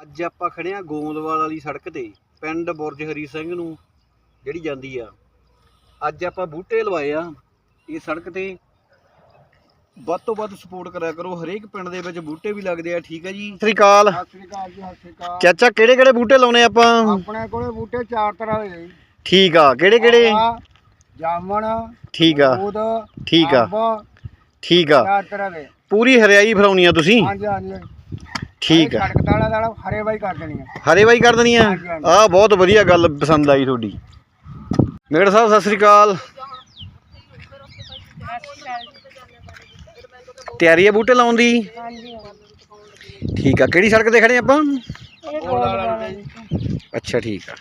ਅੱਜ ਆਪਾਂ ਖੜੇ ਆ ਗੋਂਦਵਾਲ ਵਾਲੀ ਸੜਕ ਤੇ ਪਿੰਡ ਬੁਰਜ ਹਰੀ ਸਿੰਘ ਨੂੰ ਜਿਹੜੀ ਜਾਂਦੀ ਆ। ਅੱਜ ਆਪਾਂ ਬੂਟੇ ਲਵਾਏ ਆ ਇਹ ਸੜਕ ਤੇ। ਵੱਧ ਤੋਂ ਵੱਧ ਸਪੋਰਟ ਕਰਿਆ ਕਰੋ ਹਰੇਕ ਪਿੰਡ ਦੇ ਵਿੱਚ ਬੂਟੇ ਵੀ ਲੱਗਦੇ ਆ ਠੀਕ ਹੈ ਜੀ? ਸਤਿ ਸ੍ਰੀ ਅਕਾਲ। ਸਤਿ ਸ੍ਰੀ ਅਕਾਲ ਜੀ ਸਤਿ ਸ੍ਰੀ ਅਕਾਲ। ਚਾਚਾ ਕਿਹੜੇ ਕਿਹੜੇ ਬੂਟੇ ਲਾਉਣੇ ਆਪਾਂ? ਆਪਣੇ ਕੋਲੇ ਬੂਟੇ ਚਾਰ ਤਰ੍ਹਾਂ ਦੇ ਜੀ। ਠੀਕ ਆ ਕਿਹੜੇ ਕਿਹੜੇ? ਜਾਮਣ ਠੀਕ ਆ ਅਮਰੂਦ ਠੀਕ ਆ ਅੰਬ, ਠੀਕ ਆ। ਚਾਰ ਤਰ੍ਹਾਂ ਦੇ। ਪੂਰੀ ਹਰਿਆਈ ਫਰਾਉਣੀ ਆ ਤੁਸੀਂ? ਹਾਂਜੀ ਹਾਂਜੀ। ਠੀਕ ਹੈ। ਹਰੇ ਵਾਈ ਕਰ ਦੇਣੀ ਹੈ ਆ ਬਹੁਤ ਵਧੀਆ ਗੱਲ ਪਸੰਦ ਆਈ ਤੁਹਾਡੀ। ਮੇੜ ਸਾਹਿਬ ਸਤਿ ਸ੍ਰੀ ਅਕਾਲ। ਤਿਆਰੀ ਆ ਬੂਟੇ ਲਾਉਣ ਦੀ? ਠੀਕ ਆ ਕਿਹੜੀ ਸੜਕ ਤੇ ਖੜੇ ਆਪਾਂ? ਅੱਛਾ ਠੀਕ ਆ।